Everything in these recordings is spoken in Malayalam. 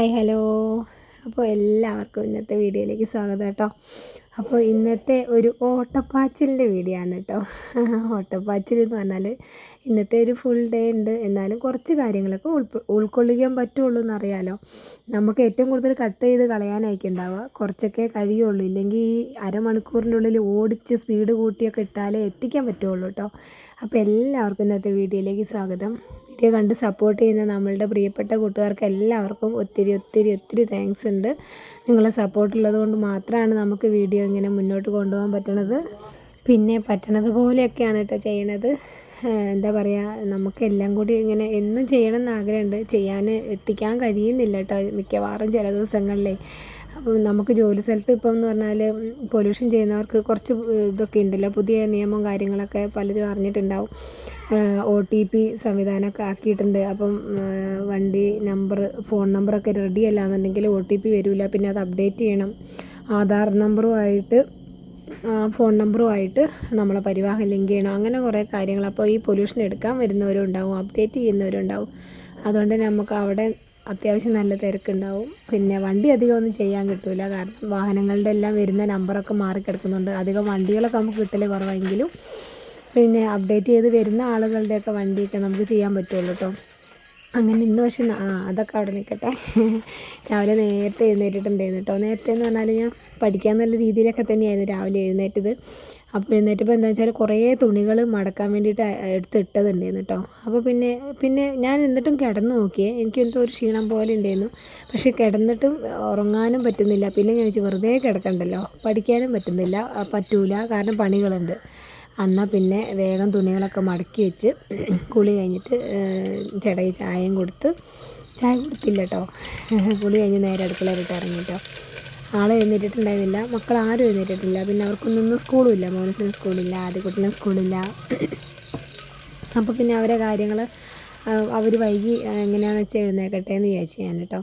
Hi hello. അപ്പോൾ എല്ലാവർക്കും ഇന്നത്തെ വീഡിയോയിലേക്ക് സ്വാഗതം കേട്ടോ. അപ്പോൾ ഇന്നത്തെ ഒരു ഓട്ടപ്പാച്ചിലിന്റെ വീഡിയോ ആണ് കേട്ടോ. ഓട്ടപ്പാച്ചിൽ എന്ന് പറഞ്ഞാൽ ഇന്നത്തെ ഒരു ഫുൾ ഡേ ഉണ്ട്. എന്നാലും കുറച്ച് കാര്യങ്ങളൊക്കെ ഉൾ ഉൾക്കൊള്ളിക്കാൻ പറ്റുള്ളൂ എന്നറിയാലോ. നമുക്ക് ഏറ്റവും കൂടുതൽ കട്ട് ചെയ്ത് കളയാനായിരിക്കും ഉണ്ടാവുക. കുറച്ചൊക്കെ കഴിയുള്ളൂ. ഇല്ലെങ്കിൽ ഈ അരമണിക്കൂറിന്റെ ഉള്ളിൽ ഓടിച്ച് സ്പീഡ് കൂട്ടിയൊക്കെ ഇട്ടാലേ എത്തിക്കാൻ പറ്റുള്ളൂ കേട്ടോ. അപ്പോൾ എല്ലാവർക്കും ഇന്നത്തെ വീഡിയോയിലേക്ക് സ്വാഗതം. വീഡിയോ കണ്ട് സപ്പോർട്ട് ചെയ്യുന്ന നമ്മളുടെ പ്രിയപ്പെട്ട കൂട്ടുകാർക്ക് എല്ലാവർക്കും ഒത്തിരി ഒത്തിരി ഒത്തിരി താങ്ക്സ് ഉണ്ട്. നിങ്ങളെ സപ്പോർട്ടുള്ളത് കൊണ്ട് മാത്രമാണ് നമുക്ക് വീഡിയോ ഇങ്ങനെ മുന്നോട്ട് കൊണ്ടുപോകാൻ പറ്റണത്. പിന്നെ പറ്റണത് പോലെയൊക്കെയാണ് കേട്ടോ ചെയ്യണത്. എന്താ പറയുക നമുക്കെല്ലാം കൂടി ഇങ്ങനെ എന്നും ചെയ്യണം എന്ന് ആഗ്രഹമുണ്ട്. ചെയ്യാൻ എത്തിക്കാൻ കഴിയുന്നില്ല കേട്ടോ മിക്കവാറും ചില ദിവസങ്ങളിലേ. നമുക്ക് ജോലി സ്ഥലത്ത് ഇപ്പം എന്ന് പറഞ്ഞാൽ പൊല്യൂഷൻ ചെയ്യുന്നവർക്ക് കുറച്ച് ഇതൊക്കെ ഉണ്ടല്ലോ. പുതിയ നിയമം കാര്യങ്ങളൊക്കെ പലരും അറിഞ്ഞിട്ടുണ്ടാവും. ഒ ടി പി സംവിധാനമൊക്കെ ആക്കിയിട്ടുണ്ട്. അപ്പം വണ്ടി നമ്പർ ഫോൺ നമ്പറൊക്കെ റെഡി അല്ല എന്നുണ്ടെങ്കിൽ ഒ ടി പി വരില്ല പിന്നെ അത് അപ്ഡേറ്റ് ചെയ്യണം. ആധാർ നമ്പറുമായിട്ട് ഫോൺ നമ്പറുമായിട്ട് നമ്മളെ പരിവാഹം ലിങ്ക് ചെയ്യണം. അങ്ങനെ കുറേ കാര്യങ്ങൾ. അപ്പോൾ ഈ പൊല്യൂഷൻ എടുക്കാൻ വരുന്നവരും ഉണ്ടാവും അപ്ഡേറ്റ് ചെയ്യുന്നവരും അതുകൊണ്ട് നമുക്ക് അവിടെ അത്യാവശ്യം നല്ല തിരക്കുണ്ടാവും. പിന്നെ വണ്ടി അധികം ഒന്നും ചെയ്യാൻ കിട്ടില്ല കാരണം വാഹനങ്ങളുടെ എല്ലാം വരുന്ന നമ്പറൊക്കെ മാറിക്കിടക്കുന്നുണ്ട് അധികം വണ്ടികളൊക്കെ നമുക്ക് കിട്ടൽ കുറവെങ്കിലും പിന്നെ അപ്ഡേറ്റ് ചെയ്ത് വരുന്ന ആളുകളുടെയൊക്കെ വണ്ടിയൊക്കെ നമുക്ക് ചെയ്യാൻ പറ്റുള്ളൂ കേട്ടോ അങ്ങനെ ഇന്ന് പക്ഷെ ആ അതൊക്കെ അവിടെ നിൽക്കട്ടെ രാവിലെ നേരത്തെ എഴുന്നേറ്റിട്ടുണ്ടായിരുന്നു കേട്ടോ നേരത്തെ എന്ന് പറഞ്ഞാൽ ഞാൻ പഠിക്കാൻ നല്ല രീതിയിലൊക്കെ തന്നെയായിരുന്നു രാവിലെ എഴുന്നേറ്റത്. അപ്പോൾ എഴുന്നേറ്റപ്പോൾ എന്താ വെച്ചാൽ കുറേ തുണികൾ മടക്കാൻ വേണ്ടിയിട്ട് എടുത്ത് ഇട്ടതുണ്ടായിരുന്നു കേട്ടോ. അപ്പോൾ പിന്നെ പിന്നെ ഞാൻ എന്നിട്ടും കിടന്നു നോക്കിയേ. എനിക്ക് എന്തോ ഒരു ക്ഷീണം പോലെ ഉണ്ടായിരുന്നു. പക്ഷേ കിടന്നിട്ടും ഉറങ്ങാനും പറ്റുന്നില്ല. പിന്നെ ഞാൻ വെച്ച് വെറുതെ കിടക്കണ്ടല്ലോ. പഠിക്കാനും പറ്റുന്നില്ല. പറ്റൂല. കാരണം പണികളുണ്ട്. എന്നാൽ പിന്നെ വേഗം തുണികളൊക്കെ മടക്കി വെച്ച് കുളി കഴിഞ്ഞിട്ട് ചേട്ടായി ചായയും കൊടുത്ത് ചായ കൊടുത്തില്ല കേട്ടോ. കുളി കഴിഞ്ഞ് നേരെ അടുക്കളയിലിട്ട് ഇറങ്ങി കേട്ടോ. ആളെ എഴുന്നേറ്റിട്ടുണ്ടായിരുന്നില്ല. മക്കൾ ആരും എഴുന്നേറ്റിട്ടില്ല. പിന്നെ അവർക്കൊന്നും സ്കൂളും ഇല്ല മോനസിന് സ്കൂളില്ല. ആദ്യക്കുട്ടിനും സ്കൂളില്ല. അപ്പോൾ പിന്നെ അവരെ കാര്യങ്ങൾ അവർ വൈകി എങ്ങനെയാണെന്ന് വെച്ചാൽ എഴുന്നേക്കട്ടെ എന്ന് വിചാരിച്ചു ഞാൻ കേട്ടോ.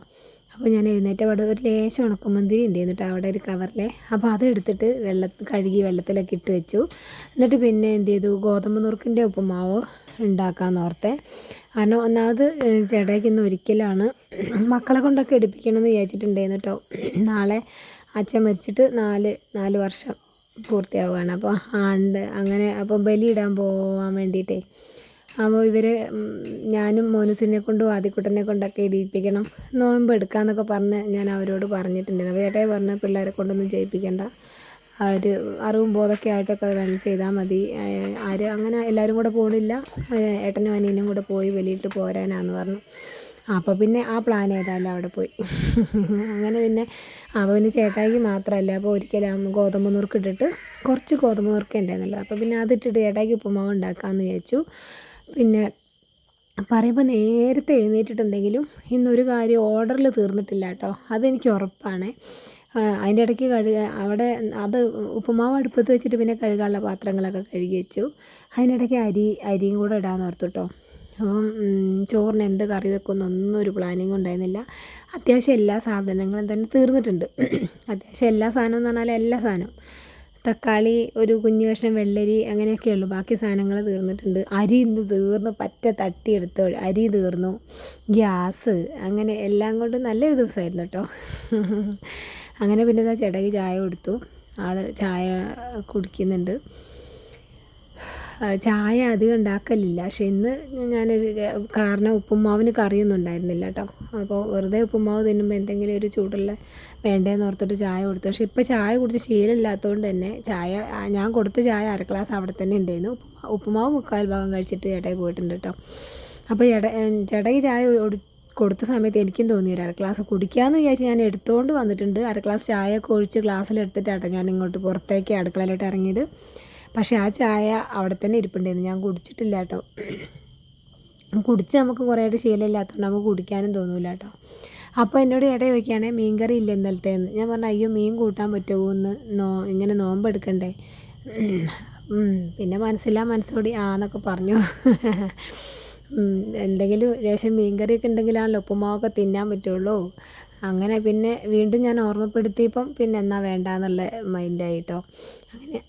അപ്പോൾ ഞാൻ എഴുന്നേറ്റ അവിടെ ഒരു ലേശം ഉണക്കമുന്തിരി ഉണ്ട് എന്നിട്ട് അവിടെ ഒരു കവറിലെ. അപ്പോൾ അത് എടുത്തിട്ട് വെള്ളത്തിൽ കഴുകി വെള്ളത്തിലൊക്കെ ഇട്ട് വെച്ചു. എന്നിട്ട് പിന്നെ എന്ത് ചെയ്തു? ഗോതമ്പ് നുറുക്കിന്റെ ഉപ്പുമാവ് ഉണ്ടാക്കാമെന്ന് ഓർത്തെ. കാരണം ഒന്നാമത് ചേട്ടായിക്കൊന്നും ഒരിക്കലാണ്. മക്കളെ കൊണ്ടൊക്കെ എടുപ്പിക്കണമെന്ന് വിചാരിച്ചിട്ടുണ്ടായിരുന്നു കേട്ടോ നാളെ അച്ഛൻ മരിച്ചിട്ട് നാല് നാല് വർഷം പൂർത്തിയാവുകയാണ്. അപ്പോൾ ആണ്ട് അങ്ങനെ അപ്പോൾ ബലിയിടാൻ പോവാൻ വേണ്ടിയിട്ടേ. അപ്പോൾ ഇവർ ഞാനും മോനുസിനെ കൊണ്ടും ആദ്യക്കുട്ടനെ കൊണ്ടൊക്കെ ഇടിയിപ്പിക്കണം നോയമ്പ് എടുക്കാമെന്നൊക്കെ പറഞ്ഞ് ഞാൻ അവരോട് പറഞ്ഞിട്ടുണ്ടായിരുന്നു. അപ്പോൾ ചേട്ടായി പറഞ്ഞ് പിള്ളേരെ കൊണ്ടൊന്നും ചെയ്യിപ്പിക്കണ്ട അവർ അറിവും ബോധമൊക്കെ ആയിട്ടൊക്കെ വേണം ചെയ്താൽ മതി. ആര് അങ്ങനെ എല്ലാവരും കൂടെ പോകണില്ല ഏട്ടനും അനിയനും കൂടെ പോയി വെളിയിട്ട് പോരാനാന്ന് പറഞ്ഞു. അപ്പോൾ പിന്നെ ആ പ്ലാൻ ഏതായാലും അവിടെ പോയി. അങ്ങനെ പിന്നെ അപ്പോൾ പിന്നെ ചേട്ടായിക്ക് മാത്രമല്ല അപ്പോൾ ഒരിക്കലും ഗോതമ്പ് നുറുക്ക് ഇട്ടിട്ട് കുറച്ച് ഗോതമ്പ് നുറുക്ക് ഉണ്ടായിരുന്നല്ലോ അപ്പോൾ പിന്നെ അതിട്ടിട്ട് ചേട്ടായിക്ക് ഉപ്പുമാവ് ഉണ്ടാക്കാമെന്ന് വിചാരിച്ചു. പിന്നെ പറയുമ്പോൾ നേരത്തെ എഴുന്നേറ്റിട്ടുണ്ടെങ്കിലും ഇന്നൊരു കാര്യം ഓർഡറിൽ തീർന്നിട്ടില്ല കേട്ടോ. അതെനിക്ക് ഉറപ്പാണ്. അതിന്റെ ഇടയ്ക്ക് കഴുക അവിടെ അത് ഉപ്പുമാവ് അടുപ്പത്ത് വെച്ചിട്ട് പിന്നെ കഴുകാനുള്ള പാത്രങ്ങളൊക്കെ കഴുകി വെച്ചു. അതിനിടയ്ക്ക് അരി അരിയും കൂടെ ഇടാമെന്ന് ഓർത്തു കേട്ടോ അപ്പം ചോറിന് എന്ത് കറി വെക്കുമെന്നൊന്നും ഒരു പ്ലാനിങ് ഉണ്ടായിരുന്നില്ല. അത്യാവശ്യം എല്ലാ സാധനങ്ങളും തന്നെ തീർന്നിട്ടുണ്ട്. അത്യാവശ്യം എല്ലാ സാധനം എന്ന് പറഞ്ഞാൽ എല്ലാ സാധനവും. തക്കാളി ഒരു കുഞ്ഞു കഷ്ണം വെള്ളരി അങ്ങനെയൊക്കെ ഉള്ളൂ. ബാക്കി സാധനങ്ങൾ തീർന്നിട്ടുണ്ട്. അരി ഇന്ന് തീർന്നു. പറ്റ തട്ടിയെടുത്ത് അരി തീർന്നു. ഗ്യാസ് അങ്ങനെ എല്ലാം കൊണ്ടും നല്ലൊരു ദിവസമായിരുന്നു കേട്ടോ അങ്ങനെ പിന്നെ ഇതാ ചേട്ടായി ചായ കൊടുത്തു. ആൾ ചായ കുടിക്കുന്നുണ്ട്. ചായ അധികം ഉണ്ടാക്കലില്ല. പക്ഷെ ഇന്ന് ഞാനൊരു കാരണം ഉപ്പുമാവിന് കറിയൊന്നും ഉണ്ടായിരുന്നില്ല കേട്ടോ. അപ്പോൾ വെറുതെ ഉപ്പുമാവ് തിന്നുമ്പോൾ എന്തെങ്കിലും ഒരു ചൂടുള്ള വേണ്ടേന്ന് ഓർത്തിട്ട് ചായ കൊടുത്തു. പക്ഷെ ഇപ്പോൾ ചായ കുടിച്ച് ശീലമില്ലാത്തതുകൊണ്ട് തന്നെ ചായ ഞാൻ കൊടുത്ത ചായ അര ഗ്ലാസ് അവിടെ തന്നെ ഉണ്ടായിരുന്നു. ഉപ്പുമാവ് മുക്കാൽ ഭാഗം കഴിച്ചിട്ട് ചേട്ടായി പോയിട്ടുണ്ട് കേട്ടോ. അപ്പോൾ ചേട്ടാ ചേട്ടായി ചായ കൊടുത്ത സമയത്ത് എനിക്കും തോന്നി ഒരു അര ഗ്ലാസ് കുടിക്കാമെന്ന് വിചാരിച്ച് ഞാൻ എടുത്തുകൊണ്ട് വന്നിട്ടുണ്ട്. അര ഗ്ലാസ് ഒക്കെ ഒഴിച്ച് ഗ്ലാസ്സിലെടുത്തിട്ടാട്ടോ ഞാൻ ഇങ്ങോട്ട് പുറത്തേക്ക് അടുക്കളയിലോട്ട് ഇറങ്ങിയത്. പക്ഷേ ആ ചായ അവിടെ തന്നെ ഇരിപ്പുണ്ടായിരുന്നു. ഞാൻ കുടിച്ചിട്ടില്ല കേട്ടോ. കുടിച്ച് നമുക്ക് കുറേ ആയിട്ട് ശീലമില്ലാത്തതുകൊണ്ട് നമുക്ക് കുടിക്കാനും തോന്നില്ല കേട്ടോ. അപ്പോൾ എന്നോട് ഇട ചോദിക്കുകയാണെങ്കിൽ മീൻ കറി ഇല്ല ഇന്നലത്തേന്ന് ഞാൻ പറഞ്ഞു അയ്യോ മീൻ കൂട്ടാൻ പറ്റുമോ? എന്ന് നോ ഇങ്ങനെ നോമ്പെടുക്കണ്ടേ പിന്നെ മനസ്സില്ലാ മനസ്സോടി ആ എന്നൊക്കെ പറഞ്ഞു. എന്തെങ്കിലും ലേശം മീൻ കറിയൊക്കെ ഉണ്ടെങ്കിലാണല്ലോ ഉപ്പുമാവൊക്കെ തിന്നാൻ പറ്റുള്ളൂ. അങ്ങനെ പിന്നെ വീണ്ടും ഞാൻ ഓർമ്മപ്പെടുത്തിയപ്പം പിന്നെ എന്നാ വേണ്ടാന്നുള്ള മൈൻഡായിട്ടോ അങ്ങനെ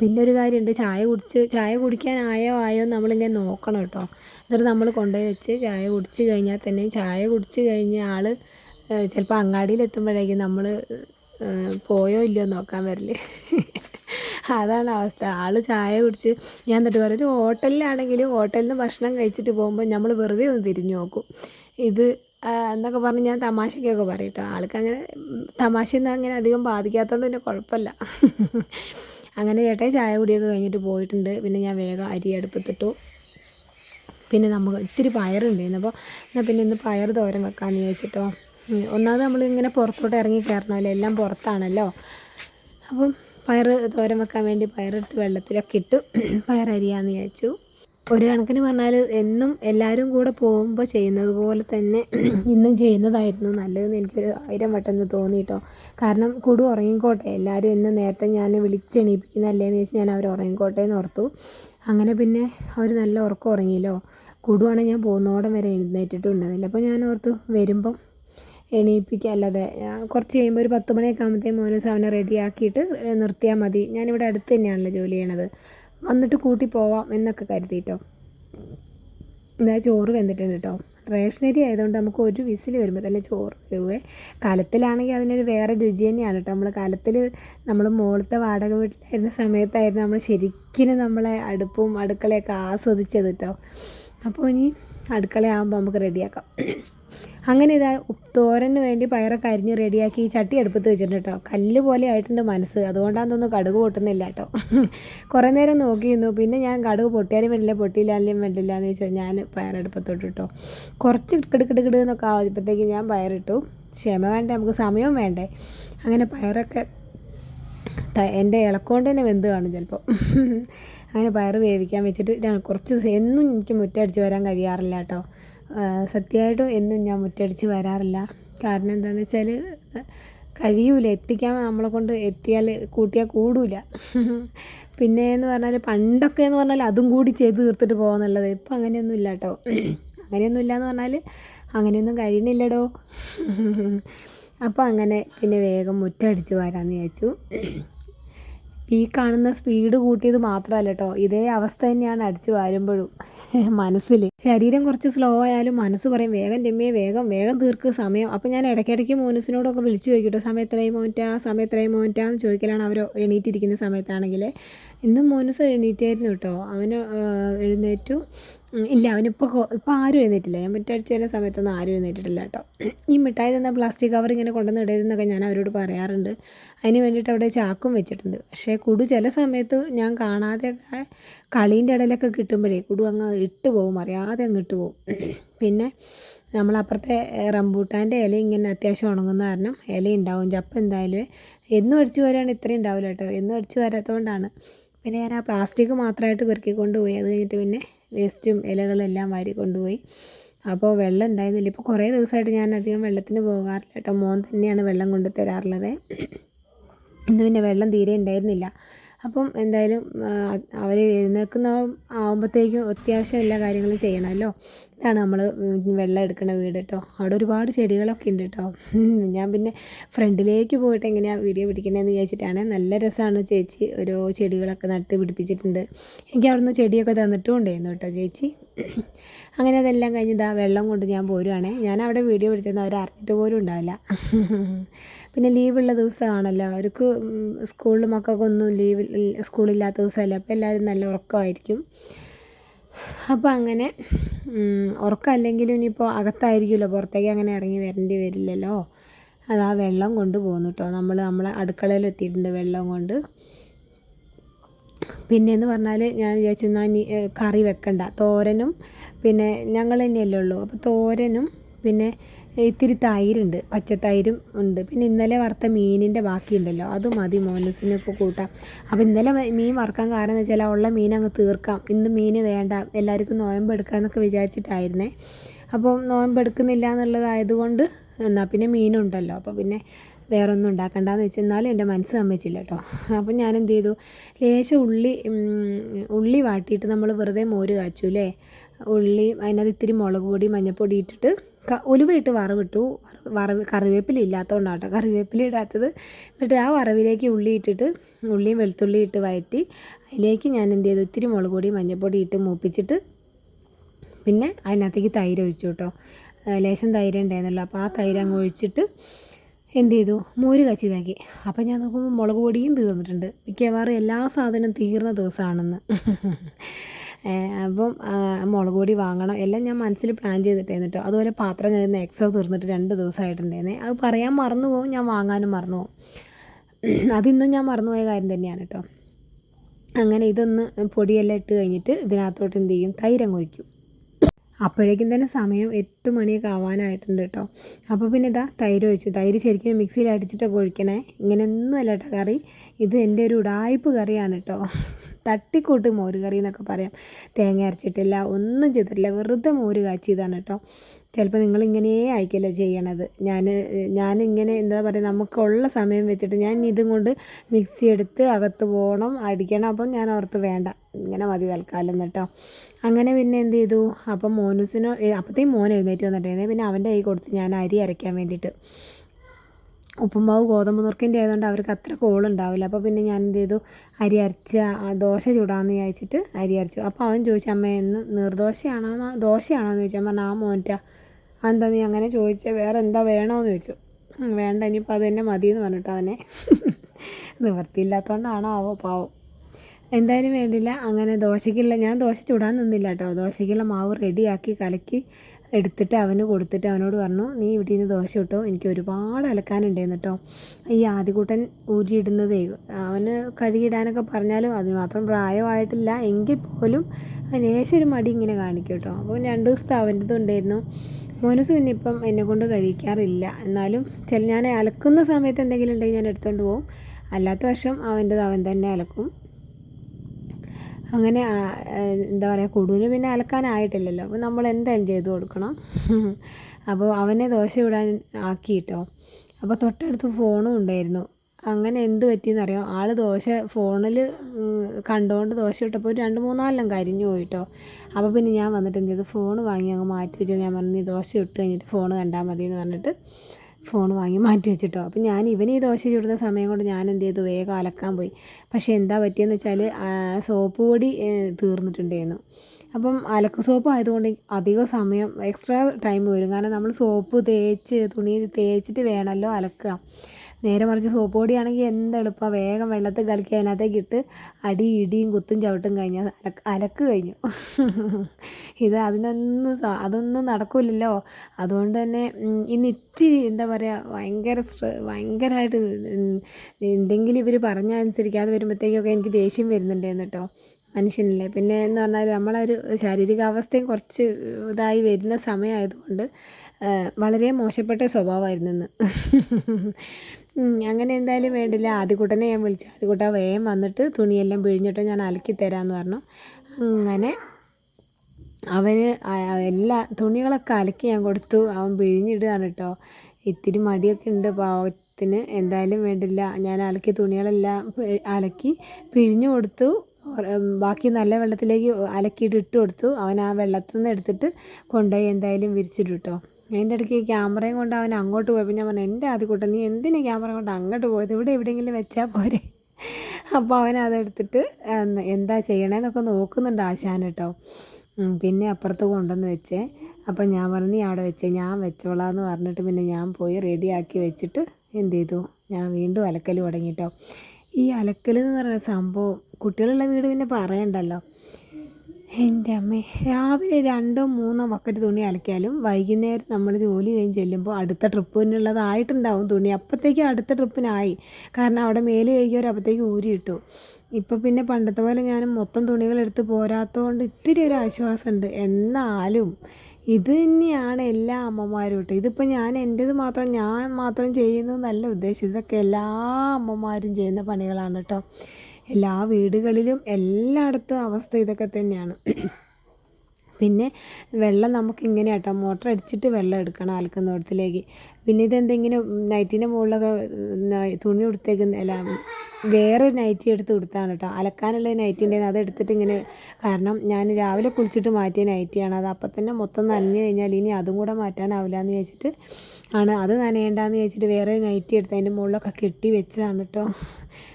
പിന്നെ ഒരു കാര്യമുണ്ട് ചായ കുടിച്ച് ചായ കുടിക്കാനായോ ആയോ നമ്മളിങ്ങനെ നോക്കണം കേട്ടോ. എന്നിട്ട് നമ്മൾ കൊണ്ടുപോയി വെച്ച് ചായ കുടിച്ച് കഴിഞ്ഞാൽ തന്നെ ചായ കുടിച്ച് കഴിഞ്ഞ ആൾ ചിലപ്പോൾ അങ്ങാടിയിലെത്തുമ്പോഴേക്കും നമ്മൾ പോയോ ഇല്ലയോ നോക്കാൻ വരൽ അതാണ് അവസ്ഥ. ആൾ ചായ കുടിച്ച് ഞാൻ എന്നിട്ട് പറയും ഒരു ഹോട്ടലിലാണെങ്കിലും ഹോട്ടലിൽ നിന്ന് ഭക്ഷണം കഴിച്ചിട്ട് പോകുമ്പോൾ നമ്മൾ വെറുതെ ഒന്ന് തിരിഞ്ഞു നോക്കും. ഇത് എന്നൊക്കെ പറഞ്ഞ് ഞാൻ തമാശയ്ക്കൊക്കെ പറയും കേട്ടോ ആൾക്ക് അങ്ങനെ തമാശയൊന്നും അങ്ങനെ അധികം ബാധിക്കാത്തതുകൊണ്ട് പിന്നെ കുഴപ്പമില്ല. അങ്ങനെ ചേട്ടായി ചായ കുടിയൊക്കെ കഴിഞ്ഞിട്ട് പോയിട്ടുണ്ട്. പിന്നെ ഞാൻ വേഗം അരി അടുപ്പത്തിട്ടു. പിന്നെ നമുക്ക് ഇത്തിരി പയറുണ്ടായിരുന്നു. അപ്പോൾ എന്നാൽ പിന്നെ ഇന്ന് പയർ തോരൻ വെക്കാമെന്ന് ചോദിച്ചിട്ടോ ഒന്നാമത് നമ്മളിങ്ങനെ പുറത്തോട്ട് ഇറങ്ങി കയറണമല്ലോ എല്ലാം പുറത്താണല്ലോ. അപ്പം പയർ തോരൻ വെക്കാൻ വേണ്ടി പയറെടുത്ത് വെള്ളത്തിലൊക്കെ ഇട്ടു പയറരിയാന്ന് വിചാരിച്ചു. ഒരു കണക്കിന് പറഞ്ഞാൽ എന്നും എല്ലാവരും കൂടെ പോകുമ്പോൾ ചെയ്യുന്നത് പോലെ തന്നെ ഇന്നും ചെയ്യുന്നതായിരുന്നു നല്ലതെന്ന് എനിക്കൊരു ആയിരം വട്ടം എന്ന് തോന്നിയിട്ടോ കാരണം കുടു ഉറങ്ങിക്കോട്ടെ. എല്ലാവരും എന്നും നേരത്തെ ഞാൻ വിളിച്ചെണീപ്പിക്കുന്നതല്ലേന്ന് വെച്ച് ഞാൻ അവർ ഉറങ്ങിക്കോട്ടെ എന്ന് ഓർത്തു. അങ്ങനെ പിന്നെ അവർ നല്ല ഉറക്കം ഉറങ്ങിയല്ലോ. കുടുവാണെങ്കിൽ ഞാൻ പോകുന്നോടം വരെ എഴുന്നേറ്റിട്ടുണ്ടായിരുന്നില്ല. അപ്പോൾ ഞാൻ ഓർത്തു വരുമ്പം എണീപ്പിക്കുക. അല്ലാതെ കുറച്ച് കഴിയുമ്പോൾ ഒരു പത്ത് മണിയൊക്കെ ആകുമ്പോഴത്തേക്കും മോനൂസ് അവനെ റെഡിയാക്കിയിട്ട് നിർത്തിയാൽ മതി. ഞാനിവിടെ അടുത്ത് തന്നെയാണല്ലോ ജോലി ചെയ്യണത്. വന്നിട്ട് കൂട്ടി പോവാം എന്നൊക്കെ കരുതിയിട്ടോ എന്താ ചോറ് വെന്തിട്ടുണ്ട് കേട്ടോ റേഷനരി ആയതുകൊണ്ട് നമുക്ക് ഒരു വിസിൽ വരുമ്പോൾ തന്നെ ചോറ് വരുവേ കാലത്തിലാണെങ്കിൽ അതിനൊരു വേറെ രുചി തന്നെയാണ് കേട്ടോ നമ്മൾ കാലത്തിൽ നമ്മൾ മുകളത്തെ വാടക വീട്ടിലായിരുന്ന സമയത്തായിരുന്നു നമ്മൾ ശരിക്കും നമ്മളെ അടുപ്പും അടുക്കളയൊക്കെ ആസ്വദിച്ചത് കേട്ടോ അപ്പോൾ ഇനി അടുക്കളയാകുമ്പോൾ നമുക്ക് റെഡിയാക്കാം അങ്ങനെ ഇതാ തോരന് വേണ്ടി പയറൊക്കെ അരിഞ്ഞ് റെഡിയാക്കി ചട്ടി അടുപ്പത്ത് വെച്ചിട്ടുണ്ട് കേട്ടോ. കല്ല് പോലെ ആയിട്ടുണ്ട് മനസ്സ്. അതുകൊണ്ടാണ് കടുക് പൊട്ടുന്നില്ല കേട്ടോ. കുറേ നേരം നോക്കിയിരുന്നു. പിന്നെ ഞാൻ കടുക് പൊട്ടിയാലും വേണ്ടില്ല പൊട്ടിയില്ലാലും വേണ്ടില്ല എന്ന് വെച്ചാൽ ഞാൻ പയറെടുപ്പത്തോട്ട് കേട്ടോ കുറച്ച് കിടുക്കിടുക്കിട് എന്നൊക്കെ ആവുമ്പോഴത്തേക്ക് ഞാൻ പയറിട്ടു. ക്ഷമ വേണ്ടേ? നമുക്ക് സമയവും വേണ്ടേ? അങ്ങനെ പയറൊക്കെ എന്റെ ഇളക്കൊണ്ട് തന്നെ വെന്ത് കാണും ചിലപ്പോൾ. അങ്ങനെ പയർ വേവിക്കാൻ വെച്ചിട്ട് കുറച്ച് എന്നും എനിക്ക് മുറ്റടിച്ച് വരാൻ കഴിയാറില്ല കേട്ടോ. സത്യമായിട്ടും എന്നും ഞാൻ മുറ്റടിച്ച് വരാറില്ല. കാരണം എന്താണെന്ന് വെച്ചാൽ കഴിയൂല. എത്തിക്കാൻ നമ്മളെ കൊണ്ട് എത്തിയാൽ കൂട്ടിയാൽ കൂടൂല. പിന്നെ എന്ന് പറഞ്ഞാൽ പണ്ടൊക്കെ എന്ന് പറഞ്ഞാൽ അതും കൂടി ചെയ്ത് തീർത്തിട്ട് പോകാന്നുള്ളത്. ഇപ്പം അങ്ങനെയൊന്നും ഇല്ല കേട്ടോ അങ്ങനെയൊന്നും ഇല്ല എന്ന് പറഞ്ഞാൽ അങ്ങനെയൊന്നും കഴിയണില്ലടോ അപ്പോൾ അങ്ങനെ പിന്നെ വേഗം മുറ്റടിച്ച് വരാമെന്ന് വിചാരിച്ചു. ഈ കാണുന്ന സ്പീഡ് കൂട്ടിയത് മാത്രമല്ല കേട്ടോ. ഇതേ അവസ്ഥ തന്നെയാണ് അടിച്ചു വാരുമ്പോഴും. മനസ്സിൽ ശരീരം കുറച്ച് സ്ലോ ആയാലും മനസ്സ് പറയും വേഗം രമ്യേ വേഗം വേഗം തീർക്ക് സമയം. അപ്പം ഞാൻ ഇടയ്ക്കിടയ്ക്ക് മോനസിനോടൊക്കെ വിളിച്ചു ചോദിക്കട്ടോ സമയത്രയും മോറ്റാ സമയത്രയും മോറ്റാന്ന് ചോദിക്കലാണ് അവർ എണീറ്റിരിക്കുന്ന സമയത്താണെങ്കിൽ ഇന്നും മോനസ് എണീറ്റായിരുന്നു കേട്ടോ അവന് എഴുന്നേറ്റു. ഇല്ല അവനിപ്പോൾ ഇപ്പോൾ ആരും എഴുന്നേറ്റില്ല. ഞാൻ മുറ്റടിച്ച് വരുന്ന സമയത്തൊന്നും ആരും എഴുന്നേറ്റിട്ടില്ല കേട്ടോ ഈ മിഠായി തന്ന പ്ലാസ്റ്റിക് കവർ ഇങ്ങനെ കൊണ്ടുവന്ന് ഇടരുതെന്നൊക്കെ ഞാൻ അവരോട് പറയാറുണ്ട്. അതിന് വേണ്ടിയിട്ട് അവിടെ ചാക്കും വെച്ചിട്ടുണ്ട്. പക്ഷേ കുടു ചില സമയത്ത് ഞാൻ കാണാതെ കളീന്റെ ഇടയിലൊക്കെ കിട്ടുമ്പോഴേ കുടു അങ്ങ് ഇട്ട് പോകും അറിയാതെ അങ്ങ് ഇട്ട് പോകും. പിന്നെ നമ്മളപ്പുറത്തെ റംബൂട്ടാന്റെ ഇല ഇങ്ങനെ അത്യാവശ്യം ഉണങ്ങുന്ന കാരണം ഇല ഉണ്ടാവും. ചപ്പ് എന്തായാലും എന്നും അടിച്ചു വരാണ് ഇത്രയും ഉണ്ടാവില്ല കേട്ടോ. എന്നും അടിച്ചു വരാത്തതുകൊണ്ടാണ് പിന്നെ ഞാൻ ആ പ്ലാസ്റ്റിക് മാത്രമായിട്ട് പെറുക്കിക്കൊണ്ട് പോയി. അത് കഴിഞ്ഞിട്ട് പിന്നെ വേസ്റ്റും ഇലകളെല്ലാം വാരി കൊണ്ടുപോയി. അപ്പോൾ വെള്ളം ഉണ്ടായിരുന്നില്ല. ഇപ്പോൾ കുറേ ദിവസമായിട്ട് ഞാൻ അധികം വെള്ളത്തിന് പോകാറില്ല കേട്ടോ. മോൻ തന്നെയാണ് വെള്ളം കൊണ്ട് തരാറുള്ളത് ഇന്ന് പിന്നെ വെള്ളം തീരെ ഉണ്ടായിരുന്നില്ല. അപ്പം എന്തായാലും അവർ എഴുന്നേൽക്കുന്ന ആകുമ്പോഴത്തേക്കും അത്യാവശ്യം എല്ലാ കാര്യങ്ങളും ചെയ്യണമല്ലോ. ഇതാണ് നമ്മൾ വെള്ളം എടുക്കുന്ന വീട് കേട്ടോ അവിടെ ഒരുപാട് ചെടികളൊക്കെ ഉണ്ട് കേട്ടോ ഞാൻ പിന്നെ ഫ്രണ്ടിലേക്ക് പോയിട്ട് എങ്ങനെയാണ് വീഡിയോ പിടിക്കണമെന്ന് വിചാരിച്ചിട്ടാണ്. നല്ല രസമാണ് ചേച്ചി ഓരോ ചെടികളൊക്കെ നട്ട് പിടിപ്പിച്ചിട്ടുണ്ട്. എനിക്ക് അവിടുന്ന് ചെടിയൊക്കെ തന്നിട്ടും ഉണ്ടായിരുന്നു കേട്ടോ ചേച്ചി. അങ്ങനെ അതെല്ലാം കഴിഞ്ഞ് ഇതാ വെള്ളം കൊണ്ട് ഞാൻ പോരുവാണേ. ഞാൻ അവിടെ വീഡിയോ പിടിച്ചെന്ന് അവർ അറിഞ്ഞിട്ട് പോലും ഉണ്ടാവില്ല. പിന്നെ ലീവുള്ള ദിവസമാണല്ലോ. അവർക്ക് സ്കൂളിൽ മക്കൾക്കൊന്നും ലീവ് സ്കൂളില്ലാത്ത ദിവസമല്ല. അപ്പോൾ എല്ലാവരും നല്ല ഉറക്കമായിരിക്കും. അപ്പോൾ അങ്ങനെ ഉം, ഉറക്കമല്ലെങ്കിലും ഇനിയിപ്പോൾ അകത്തായിരിക്കുമല്ലോ. പുറത്തേക്ക് അങ്ങനെ ഇറങ്ങി വരേണ്ടി വരില്ലല്ലോ. അത് ആ വെള്ളം കൊണ്ട് പോകുന്നു കേട്ടോ. നമ്മൾ നമ്മളെ അടുക്കളയിൽ എത്തിയിട്ടുണ്ട് വെള്ളം കൊണ്ട്. പിന്നെയെന്ന് പറഞ്ഞാൽ ഞാൻ വിചാരിച്ചു എന്നാൽ കറി വെക്കണ്ട. തോരനും പിന്നെ ഞങ്ങൾ തന്നെയല്ലേ ഉള്ളൂ. അപ്പോൾ തോരനും പിന്നെ ഇത്തിരി തൈരുണ്ട് പച്ചത്തൈരും ഉണ്ട്. പിന്നെ ഇന്നലെ വറുത്ത മീനിന്റെ ബാക്കിയുണ്ടല്ലോ അത് മതി മോനൂസിനൊക്കെ കൂട്ടാം. അപ്പോൾ ഇന്നലെ മീൻ വറുക്കാൻ കാരണം എന്ന് വെച്ചാൽ ഉള്ള മീൻ അങ്ങ് തീർക്കാം. ഇന്ന് മീൻ വേണ്ട എല്ലാവർക്കും നോയമ്പ് എടുക്കാമെന്നൊക്കെ വിചാരിച്ചിട്ടായിരുന്നേ. അപ്പോൾ നോയമ്പ് എടുക്കുന്നില്ല എന്നുള്ളതായതുകൊണ്ട് എന്നാൽ പിന്നെ മീനുണ്ടല്ലോ അപ്പോൾ പിന്നെ വേറെ ഒന്നും ഉണ്ടാക്കണ്ടെന്ന് വെച്ച് എന്നാലും എന്റെ മനസ്സ് സമ്മതിച്ചില്ല കേട്ടോ. അപ്പം ഞാൻ എന്ത് ചെയ്തു? ലേശം ഉള്ളി ഉള്ളി വാട്ടിയിട്ട് നമ്മൾ വെറുതെ മോര് കാച്ചു അല്ലേ? ഉള്ളി അതിനകത്ത് ഇത്തിരി മുളക് പൊടി മഞ്ഞൾപ്പൊടി ഇട്ടിട്ട് ഉലുവയിട്ട് വറവിട്ടു. വറവ് കറിവേപ്പില ഇല്ലാത്തതുകൊണ്ടാണ് കേട്ടോ കറിവേപ്പില ഇടാത്തത്. എന്നിട്ട് ആ വറവിലേക്ക് ഉള്ളി ഇട്ടിട്ട് ഉള്ളിയും വെളുത്തുള്ളി ഇട്ട് വഴറ്റി അതിലേക്ക് ഞാൻ എന്ത് ചെയ്തു? ഇത്തിരി മുളക് പൊടി മഞ്ഞൾപ്പൊടി ഇട്ട് മൂപ്പിച്ചിട്ട് പിന്നെ അതിനകത്തേക്ക് തൈര് ഒഴിച്ചു കേട്ടോ. ലേശം തൈര് ഉണ്ടായിരുന്നല്ലോ. അപ്പോൾ ആ തൈര് അങ്ങ് ഒഴിച്ചിട്ട് എന്ത് ചെയ്തു? മോര് കച്ചിതാക്കി. അപ്പം ഞാൻ നോക്കുമ്പോൾ മുളക് പൊടിയും തീർന്നിട്ടുണ്ട്. മിക്കവാറും എല്ലാ സാധനവും തീർന്ന ദിവസമാണെന്ന് അപ്പം മുളക് പൊടി വാങ്ങണം. എല്ലാം ഞാൻ മനസ്സിൽ പ്ലാൻ ചെയ്തിട്ടായിരുന്നു കേട്ടോ അതുപോലെ പാത്രം കഴുകുന്ന എക്സോ തീർന്നിട്ട് രണ്ട് ദിവസമായിട്ടുണ്ടായിരുന്നേ അത് പറയാൻ മറന്നു പോകും ഞാൻ വാങ്ങാനും മറന്നു പോകും അതിന്നും ഞാൻ മറന്നുപോയ കാര്യം തന്നെയാണ് കേട്ടോ അങ്ങനെ ഇതൊന്ന് പൊടിയെല്ലാം ഇട്ട് കഴിഞ്ഞിട്ട് ഇതിനകത്തോട്ട് എന്ത് ചെയ്യും? തൈരങ്ങ് ഒഴിക്കും. അപ്പോഴേക്കും തന്നെ സമയം എട്ട് മണിയൊക്കെ ആവാനായിട്ടുണ്ട് കേട്ടോ അപ്പോൾ പിന്നെ ഇതാ തൈര് ഒഴിച്ചു. തൈര് ശരിക്കും മിക്സിയിൽ അടിച്ചിട്ടൊക്കെ ഒഴിക്കണേ. ഇങ്ങനെയൊന്നും അല്ല കേട്ടോ കറി. ഇത് എന്റെ ഒരു ഉടായ്പ് കറിയാണ് കേട്ടോ തട്ടിക്കൂട്ട് മോര് കറി എന്നൊക്കെ പറയാം. തേങ്ങ അരച്ചിട്ടില്ല ഒന്നും ചെയ്തിട്ടില്ല. വെറുതെ മോര് കാച്ചിയതാണ് കേട്ടോ ചിലപ്പോൾ നിങ്ങൾ ഇങ്ങനെ ആയിരിക്കില്ല ചെയ്യണത്. ഞാൻ ഞാനിങ്ങനെ എന്താ പറയുക നമുക്കുള്ള സമയം വെച്ചിട്ട് ഞാൻ ഇതും കൊണ്ട് മിക്സി എടുത്ത് അകത്ത് പോകണം അടിക്കണം. അപ്പം ഞാൻ ഓർത്ത് വേണ്ട ഇങ്ങനെ മതി തൽക്കാലം കേട്ടോ അങ്ങനെ പിന്നെ എന്ത് ചെയ്തു? അപ്പം മോനുസിനോ അപ്പോഴത്തേക്കും മോൻ എഴുന്നേറ്റ് വന്നിട്ടുണ്ടായിരുന്നു പിന്നെ അവന്റെ കൈ കൊടുത്ത് ഞാൻ അരി അരയ്ക്കാൻ വേണ്ടിയിട്ട് ഉപ്പുമാവ് ഗോതമ്പ് നുറുക്കിന്റെ ആയതുകൊണ്ട് അവർക്ക് അത്ര കോളുണ്ടാവില്ല. അപ്പോൾ പിന്നെ ഞാൻ എന്ത് ചെയ്തു? അരി അരച്ച ദോശ ചൂടാന്ന് വിചാരിച്ചിട്ട് അരി അരച്ചു. അപ്പോൾ അവൻ ചോദിച്ചു അമ്മ എന്ന് നിർദോശയാണോ ദോശയാണോ എന്ന് ചോദിച്ചു. അമ്മ ആ മോന്റാ എന്താ നീ അങ്ങനെ ചോദിച്ചാൽ വേറെ എന്താ വേണമെന്ന് ചോദിച്ചു. "ഉം, വേണ്ട ഇനിയിപ്പോൾ അത് തന്നെ മതി എന്ന് പറഞ്ഞിട്ട് അവനെ നിവർത്തിയില്ലാത്തതുകൊണ്ടാണോ ആവോ പാവോ. എന്തായാലും വേണ്ടില്ല. അങ്ങനെ ദോശയ്ക്കുള്ള ഞാൻ ദോശ ചൂടാൻ നിന്നില്ല കേട്ടോ. ദോശയ്ക്കുള്ള മാവ് റെഡിയാക്കി കലക്കി എടുത്തിട്ട് അവന് കൊടുത്തിട്ട് അവനോട് പറഞ്ഞു നീ ഇവിടെ നിന്ന് ദോശ ഇട്ടോ? എനിക്ക് ഒരുപാട് അലക്കാനുണ്ടായിരുന്നു കേട്ടോ ഈ ആദ്യകൂട്ടൻ ഊരിയിടുന്നതേ അവന് കഴുകിയിടാനൊക്കെ പറഞ്ഞാലും അതിന് മാത്രം പ്രായമായിട്ടില്ല. എങ്കിൽ പോലും ലേശം ഒരു മടി ഇങ്ങനെ കാണിക്കും കേട്ടോ അപ്പോൾ രണ്ട് ദിവസത്തെ അവന്റെ ഉണ്ടായിരുന്നു. മോനസ് പിന്നെ ഇപ്പം എന്നെ കൊണ്ട് കഴിക്കാറില്ല. എന്നാലും ചില ഞാൻ അലക്കുന്ന സമയത്ത് എന്തെങ്കിലും ഉണ്ടെങ്കിൽ ഞാൻ എടുത്തുകൊണ്ട് പോകും അല്ലാത്ത വർഷം അവന്റെത് അവൻ തന്നെ അലക്കും. അങ്ങനെ എന്താ പറയുക കുടുവിന് പിന്നെ അലക്കാനായിട്ടില്ലല്ലോ. അപ്പോൾ നമ്മൾ എന്തായാലും ചെയ്തു കൊടുക്കണം? അപ്പോൾ അവനെ ദോശ ഇടാൻ ആക്കിയിട്ടോ? അപ്പോൾ തൊട്ടടുത്ത് ഫോണും ഉണ്ടായിരുന്നു. അങ്ങനെ എന്ത് പറ്റിയെന്നറിയോ ആൾ ദോശ ഫോണിൽ കണ്ടുകൊണ്ട് ദോശ ഇട്ടപ്പോൾ ഒരു രണ്ട് മൂന്നാലെല്ലാം കരിഞ്ഞു പോയിട്ടോ. അപ്പോൾ പിന്നെ ഞാൻ വന്നിട്ട് എന്ത് ചെയ്തു? ഫോൺ വാങ്ങി അങ്ങ് മാറ്റി വെച്ച് ഞാൻ പറഞ്ഞു നീ ദോശ ഇട്ട് കഴിഞ്ഞിട്ട് ഫോൺ കണ്ടാൽ മതി എന്ന് പറഞ്ഞിട്ട് ഫോൺ വാങ്ങി മാറ്റി വെച്ചിട്ടോ? അപ്പോൾ ഞാൻ ഇവന് ദോശ ചുടുന്ന സമയം കൊണ്ട് ഞാൻ എന്ത് ചെയ്തു? വേഗം അലക്കാൻ പോയി. പക്ഷേ എന്താ പറ്റിയെന്ന് വെച്ചാൽ സോപ്പ് പൊടി തീർന്നിട്ടുണ്ടായിരുന്നു. അപ്പം അലക്ക് സോപ്പ് ആയതുകൊണ്ട് അധികം സമയം എക്സ്ട്രാ ടൈം വരും. കാരണം നമ്മൾ സോപ്പ് തേച്ച് തുണി തേച്ചിട്ട് വേണമല്ലോ അലക്കുക. നേരെ മറിച്ച് സോപ്പ് പൊടിയാണെങ്കിൽ എന്ത് എളുപ്പമാണ് വേഗം വെള്ളത്തിൽ കലക്കി അതിനകത്തേക്ക് ഇട്ട് അടി ഇടിയും കുത്തും ചവിട്ടും കഴിഞ്ഞാൽ അലക്ക് കഴിഞ്ഞു. ഇത് അതിനൊന്നും അതൊന്നും നടക്കില്ലല്ലോ. അതുകൊണ്ട് തന്നെ ഇന്ന് ഇത്തിരി എന്താ പറയുക ഭയങ്കര ഭയങ്കരമായിട്ട് എന്തെങ്കിലും ഇവർ പറഞ്ഞ അനുസരിക്കാതെ വരുമ്പോഴത്തേക്കൊക്കെ എനിക്ക് ദേഷ്യം വരുന്നുണ്ടായിരുന്നു കേട്ടോ മനുഷ്യനല്ലേ. പിന്നെ എന്ന് പറഞ്ഞാൽ നമ്മളൊരു ശാരീരികാവസ്ഥയും കുറച്ച് ഇതായി വരുന്ന സമയമായതുകൊണ്ട് വളരെ മോശപ്പെട്ട സ്വഭാവമായിരുന്നു ഇന്ന്. അങ്ങനെ എന്തായാലും വേണ്ടില്ല. ആദ്യകൂട്ടനെ ഞാൻ വിളിച്ചു. ആദ്യകൂട്ട വേഗം വന്നിട്ട് തുണിയെല്ലാം പിഴിഞ്ഞിട്ട് ഞാൻ അലക്കി തരാമെന്ന് പറഞ്ഞു. അങ്ങനെ അവന് എല്ലാ തുണികളൊക്കെ അലക്കി ഞാൻ കൊടുത്തു. അവൻ പിഴിഞ്ഞിടുകയാണ് കേട്ടോ ഇത്തിരി മടിയൊക്കെ ഉണ്ട് പാവത്തിന്. എന്തായാലും വേണ്ടില്ല. ഞാൻ അലക്കി തുണികളെല്ലാം അലക്കി പിഴിഞ്ഞു കൊടുത്തു. ബാക്കി നല്ല വെള്ളത്തിലേക്ക് അലക്കിയിട്ട് ഇട്ട് കൊടുത്തു. അവൻ ആ വെള്ളത്തിൽ നിന്ന് എടുത്തിട്ട് കൊണ്ടുപോയി എന്തായാലും വിരിച്ചിട്ടു കേട്ടോ അതിന്റെ ഇടയ്ക്ക് ക്യാമറയും കൊണ്ട് അവൻ അങ്ങോട്ട് പോയപ്പോൾ ഞാൻ പറഞ്ഞു എന്റെ ആദ്യക്കൂട്ടം നീ എന്തിനാ ക്യാമറ കൊണ്ട് അങ്ങോട്ട് പോയത്? ഇവിടെ എവിടെയെങ്കിലും വെച്ചാൽ പോരെ? അപ്പോൾ അവൻ അതെടുത്തിട്ട് എന്താ ചെയ്യണേന്നൊക്കെ നോക്കുന്നുണ്ട് ആശാൻ കേട്ടോ പിന്നെ അപ്പുറത്ത് കൊണ്ടുവന്ന് വെച്ചേ. അപ്പം ഞാൻ പറഞ്ഞു നീ അവിടെ വെച്ചേ ഞാൻ വെച്ചോളാം എന്ന് പറഞ്ഞിട്ട് പിന്നെ ഞാൻ പോയി റെഡിയാക്കി വെച്ചിട്ട് എന്ത് ചെയ്തു? ഞാൻ വീണ്ടും അലക്കൽ തുടങ്ങിയിട്ടോ ഈ അലക്കൽ എന്ന് പറയുന്ന സംഭവം കുട്ടികളുള്ള വീട് പിന്നെ പറയണ്ടല്ലോ. എന്റെ അമ്മ രാവിലെ രണ്ടോ മൂന്നോ ബക്കറ്റ് തുണി അലക്കിയാലും വൈകുന്നേരം നമ്മൾ ജോലി കഴിഞ്ഞ് ചെല്ലുമ്പോൾ അടുത്ത ട്രിപ്പിനുള്ളതായിട്ടുണ്ടാവും തുണി. അപ്പോഴത്തേക്കും അടുത്ത ട്രിപ്പിനായി കാരണം അവിടെ മേൽ കഴുകിയവർ ഊരി ഊരിയിട്ടു ഇപ്പം പിന്നെ പണ്ടത്തെ പോലെ ഞാൻ മൊത്തം തുണികളെടുത്ത് പോരാത്തതുകൊണ്ട് ഇത്തിരി ഒരു ആശ്വാസമുണ്ട് എന്നാലും ഇത് തന്നെയാണ് എല്ലാ അമ്മമാരും കേട്ടോ ഇതിപ്പോൾ ഞാൻ എന്റേത് മാത്രം ഞാൻ മാത്രം ചെയ്യുന്നതെന്നല്ല ഉദ്ദേശിച്ചത്. ഇതൊക്കെ എല്ലാ അമ്മമാരും ചെയ്യുന്ന പണികളാണ് കേട്ടോ എല്ലാ വീടുകളിലും എല്ലായിടത്തും അവസ്ഥ ഇതൊക്കെ തന്നെയാണ്. പിന്നെ വെള്ളം നമുക്ക് ഇങ്ങനെ കേട്ടോ മോട്ടർ അടിച്ചിട്ട് വെള്ളം എടുക്കണം അലക്കുന്നിടത്തിലേക്ക്. പിന്നെ ഇതെന്തെങ്കിലും നൈറ്റിന്റെ മുകളിലൊക്കെ തുണി കൊടുത്തേക്കുന്ന അല്ല വേറെ നൈറ്റി എടുത്ത് കൊടുത്താണ് കേട്ടോ. അലക്കാനുള്ള നൈറ്റി ഉണ്ടായിരുന്നു അത് എടുത്തിട്ട് ഇങ്ങനെ കാരണം ഞാൻ രാവിലെ കുളിച്ചിട്ട് മാറ്റിയ നൈറ്റിയാണ്. അത് അപ്പം തന്നെ മൊത്തം നനഞ്ഞു കഴിഞ്ഞാൽ ഇനി അതും കൂടെ മാറ്റാനാവില്ല എന്ന് ചോദിച്ചിട്ട് ആണ്. അത് നനയേണ്ടെന്ന് ചോദിച്ചിട്ട് വേറെ നൈറ്റി എടുത്ത് അതിന്റെ മുകളിലൊക്കെ കെട്ടി വെച്ചതാണ് കേട്ടോ.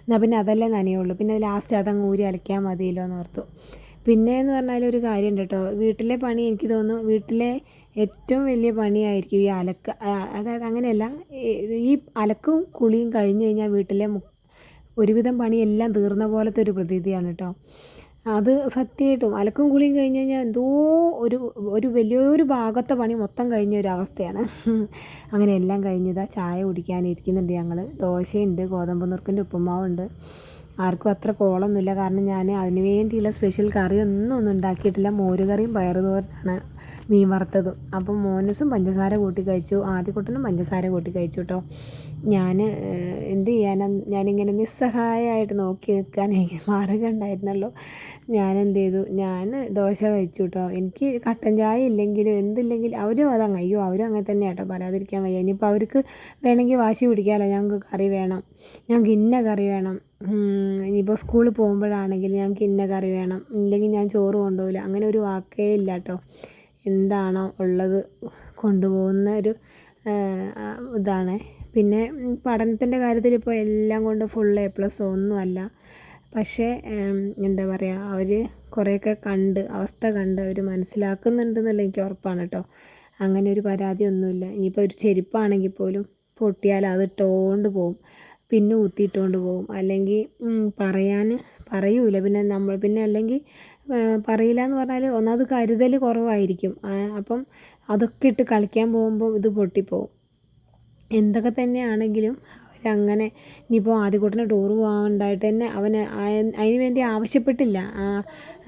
എന്നാൽ പിന്നെ അതല്ലേ നനയുള്ളൂ. പിന്നെ ലാസ്റ്റ് അതങ്ങ് ഊരി അലക്കിയാൽ മതിയല്ലോ എന്ന് ഓർത്തു. പിന്നെ എന്ന് പറഞ്ഞാൽ ഒരു കാര്യമുണ്ട് കേട്ടോ. വീട്ടിലെ പണി എനിക്ക് തോന്നുന്നു വീട്ടിലെ ഏറ്റവും വലിയ പണിയായിരിക്കും ഈ അലക്ക്. അതായത് അങ്ങനെയല്ല ഈ- അലക്കും കുളിയും കഴിഞ്ഞ് കഴിഞ്ഞാൽ വീട്ടിലെ ഒരുവിധം പണിയെല്ലാം തീർന്ന പോലത്തെ ഒരു പ്രതീതിയാണ് കേട്ടോ അത് സത്യമായിട്ടും അലക്കും കുളിയും കഴിഞ്ഞ് കഴിഞ്ഞാൽ എന്തോ ഒരു ഒരു വലിയൊരു ഭാഗത്തെ പണി മൊത്തം കഴിഞ്ഞ ഒരു അവസ്ഥയാണ്. അങ്ങനെ എല്ലാം കഴിഞ്ഞതാ ചായ കുടിക്കാനിരിക്കുന്നുണ്ട് ഞങ്ങൾ ദോശയുണ്ട് ഗോതമ്പ് നുറുക്കിന്റെ ഉപ്പുമാവുണ്ട്. ആർക്കും അത്ര കോളൊന്നുമില്ല. കാരണം ഞാൻ അതിന് വേണ്ടിയുള്ള സ്പെഷ്യൽ കറിയൊന്നും ഒന്നും ഉണ്ടാക്കിയിട്ടില്ല. മോരുകറിയും പയറുതോരനാണ്. മീൻ വറുത്തതും. അപ്പം മോനസും പഞ്ചസാര കൂട്ടി കഴിച്ചു. ആദ്യക്കുട്ടനും പഞ്ചസാര കൂട്ടി കഴിച്ചു കേട്ടോ ഞാൻ എന്ത് ചെയ്യാനാ ഞാനിങ്ങനെ നിസ്സഹായമായിട്ട് നോക്കി നിൽക്കാൻ എനിക്ക് മാർഗം ഉണ്ടായിരുന്നല്ലോ. ഞാൻ എന്ത് ചെയ്തു ഞാൻ ദോശ കഴിച്ചു കേട്ടോ എനിക്ക് കട്ടൻ ചായ ഇല്ലെങ്കിലും എന്തില്ലെങ്കിലും അവരും അതങ്ങ് അയ്യോ അവരും അങ്ങനെ തന്നെ കേട്ടോ പറയാതിരിക്കാൻ വയ്യ. ഇനിയിപ്പോൾ അവർക്ക് വേണമെങ്കിൽ വാശി പിടിക്കാമല്ലോ ഞങ്ങൾക്ക് കറി വേണം. ഞങ്ങൾക്ക് ഇന്ന കറി വേണം. ഇനിയിപ്പോൾ സ്കൂളിൽ പോകുമ്പോഴാണെങ്കിൽ ഞങ്ങൾക്ക് ഇന്ന കറി വേണം. ഇല്ലെങ്കിൽ ഞാൻ ചോറ് കൊണ്ടുപോകില്ല അങ്ങനെ ഒരു വാക്കേ ഇല്ല കേട്ടോ എന്താണോ ഉള്ളത് കൊണ്ടുപോകുന്ന ഒരു ഇതാണ്. പിന്നെ പഠനത്തിന്റെ കാര്യത്തിൽ ഇപ്പോൾ എല്ലാം കൊണ്ട് ഫുൾ എ പ്ലസ് ഒന്നുമല്ല പക്ഷേ എന്താ പറയുക അവർ കുറേയൊക്കെ കണ്ട് അവസ്ഥ കണ്ട് അവർ മനസ്സിലാക്കുന്നുണ്ടെന്നുള്ള എനിക്ക് ഉറപ്പാണ് കേട്ടോ. അങ്ങനെ ഒരു പരാതി ഒന്നുമില്ല. ഇനിയിപ്പോൾ ഒരു ചെരുപ്പാണെങ്കിൽ പോലും പൊട്ടിയാൽ അത് ഇട്ടുകൊണ്ട് പോവും. പിന്നെ ഊത്തിയിട്ടുകൊണ്ട് പോകും അല്ലെങ്കിൽ പറയാൻ പറയൂല. പിന്നെ നമ്മൾ പിന്നെ അല്ലെങ്കിൽ പറയില്ല എന്ന് പറഞ്ഞാൽ ഒന്നാമത് കരുതൽ കുറവായിരിക്കും. അപ്പം അതൊക്കെ ഇട്ട് കളിക്കാൻ പോകുമ്പോൾ ഇത് പൊട്ടിപ്പോവും. എന്തൊക്കെ തന്നെയാണെങ്കിലും അവരങ്ങനെ ഇനിയിപ്പോൾ ആദ്യക്കൂട്ടിന് ടൂറ് പോകാനുണ്ടായിട്ട് തന്നെ അവന് അതിന് വേണ്ടി ആവശ്യപ്പെട്ടില്ല.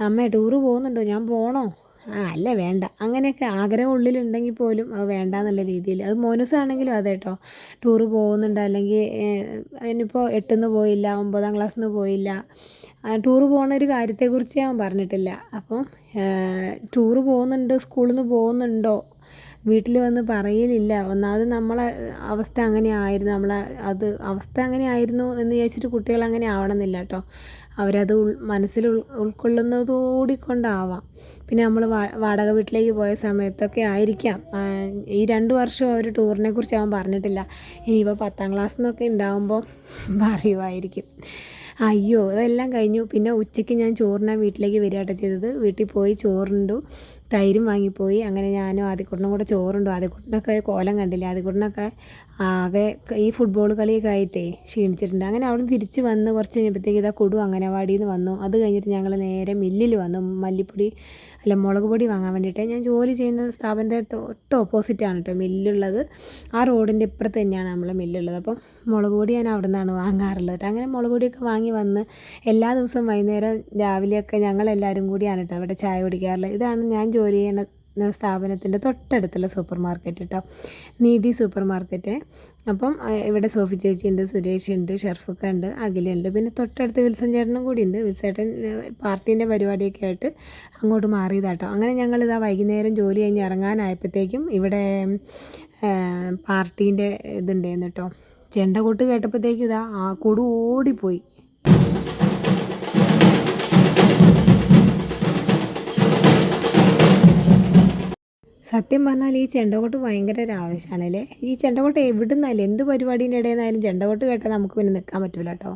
അമ്മ ടൂർ പോകുന്നുണ്ടോ? ഞാൻ പോകണോ ആ അല്ല വേണ്ട. അങ്ങനെയൊക്കെ ആഗ്രഹം ഉള്ളിലുണ്ടെങ്കിൽ പോലും അത് വേണ്ട എന്നുള്ള രീതിയിൽ. അത് മോനൂസ് ആണെങ്കിലും അതെ കേട്ടോ ടൂറ് പോകുന്നുണ്ട്. അല്ലെങ്കിൽ അതിനിപ്പോൾ എട്ടിന്ന് പോയില്ല ഒമ്പതാം ക്ലാസ്സിൽ നിന്ന് പോയില്ല. ടൂറ് പോകുന്ന ഒരു കാര്യത്തെക്കുറിച്ച് ഞാൻ പറഞ്ഞിട്ടില്ല. അപ്പം ടൂറ് പോകുന്നുണ്ട് സ്കൂളിൽ നിന്ന് പോകുന്നുണ്ടോ? വീട്ടിൽ വന്ന് പറയലില്ല. ഒന്നാമത് നമ്മളെ അവസ്ഥ അങ്ങനെ ആയിരുന്നു നമ്മളെ അത് അവസ്ഥ അങ്ങനെ ആയിരുന്നു എന്ന് വിചാരിച്ചിട്ട് കുട്ടികൾ അങ്ങനെ ആവണമെന്നില്ല കേട്ടോ. അവരത് ഉൾ മനസ്സിൽ ഉൾ ഉൾക്കൊള്ളുന്നതോടി കൊണ്ടാവാം. പിന്നെ നമ്മൾ വാടക വീട്ടിലേക്ക് പോയ സമയത്തൊക്കെ ആയിരിക്കാം. ഈ രണ്ട് വർഷം അവർ ടൂറിനെ കുറിച്ച് അവൻ പറഞ്ഞിട്ടില്ല. ഇനിയിപ്പോൾ പത്താം ക്ലാസ് നിന്നൊക്കെ ഉണ്ടാകുമ്പോൾ പറയുമായിരിക്കും അയ്യോ അതെല്ലാം കഴിഞ്ഞു. പിന്നെ ഉച്ചയ്ക്ക് ഞാൻ ചോറിനാണ് വീട്ടിലേക്ക് വരികയാട്ടോ ചെയ്തത്. വീട്ടിൽ പോയി ചോറുണ്ടു. തൈരും വാങ്ങിപ്പോയി. അങ്ങനെ ഞാനും ആദ്യക്കുട്ടനും കൂടെ ചോറുണ്ടു. ആദ്യക്കുട്ടനൊക്കെ കോലം കണ്ടില്ല? ആദ്യക്കുട്ടനൊക്കെ ആകെ ഈ ഫുട്ബോൾ കളിയൊക്കെ ആയിട്ടേ ക്ഷീണിച്ചിട്ടുണ്ട്. അങ്ങനെ അവിടെ തിരിച്ച് വന്ന് കുറച്ച് കഴിഞ്ഞപ്പോഴത്തേക്ക് ഇതാ കൊടു അംഗനവാടിയിൽ നിന്ന് വന്നു. അത് കഴിഞ്ഞിട്ട് ഞങ്ങൾ നേരെ മില്ലിൽ വന്നു. മല്ലിപ്പൊടി അല്ല മുളക് പൊടി വാങ്ങാൻ വേണ്ടിയിട്ട് ഞാൻ ജോലി ചെയ്യുന്ന സ്ഥാപനത്തെ തൊട്ട് ഓപ്പോസിറ്റാണ് കേട്ടോ മില്ലുള്ളത്. ആ റോഡിന്റെ ഇപ്പുറത്ത് തന്നെയാണ് നമ്മളെ മില്ലുള്ളത്. അപ്പം മുളക് പൊടി ഞാൻ അവിടെ നിന്നാണ് വാങ്ങാറുള്ളത്. കേട്ടോ അങ്ങനെ മുളക് പൊടിയൊക്കെ വാങ്ങി വന്ന് എല്ലാ ദിവസവും വൈകുന്നേരം രാവിലെയൊക്കെ ഞങ്ങളെല്ലാവരും കൂടിയാണ് കേട്ടോ അവിടെ ചായ കുടിക്കാറുള്ളത്. ഇതാണ് ഞാൻ ജോലി ചെയ്യുന്ന സ്ഥാപനത്തിന്റെ തൊട്ടടുത്തുള്ള സൂപ്പർ മാർക്കറ്റ് കേട്ടോ നീതി സൂപ്പർ മാർക്കറ്റ് അപ്പം ഇവിടെ സോഫി ചേച്ചി ഉണ്ട് സുരേഷ് ഉണ്ട് ഷർഫൊക്കെ ഉണ്ട് അഖിലുണ്ട്. പിന്നെ തൊട്ടടുത്ത് വിൽസൺ ചേട്ടനും കൂടി ഉണ്ട്. വിൽസേട്ടൻ പാർട്ടീന്റെ പരിപാടിയൊക്കെ ആയിട്ട് അങ്ങോട്ട് മാറിയതാട്ടോ. അങ്ങനെ ഞങ്ങളിതാ വൈകുന്നേരം ജോലി കഴിഞ്ഞ് ഇറങ്ങാനായപ്പോഴത്തേക്കും ഇവിടെ പാർട്ടീന്റെ ഇതുണ്ടായിരുന്നു കേട്ടോ. ചെണ്ടകൊട്ട് കേട്ടപ്പോഴത്തേക്കും ഇതാ ആ കൊടു ഓടിപ്പോയി. സത്യം പറഞ്ഞാൽ ഈ ചെണ്ടകൊട്ട് ഭയങ്കര ഒരു ആവശ്യമാണല്ലേ ഈ ചെണ്ടകൊട്ട് എവിടുന്നാലും എന്ത് പരിപാടീന്റെ ഇടയിൽ നിന്നായാലും ചെണ്ടകൊട്ട് കേട്ടാൽ നമുക്ക് പിന്നെ നിൽക്കാൻ പറ്റില്ല കേട്ടോ.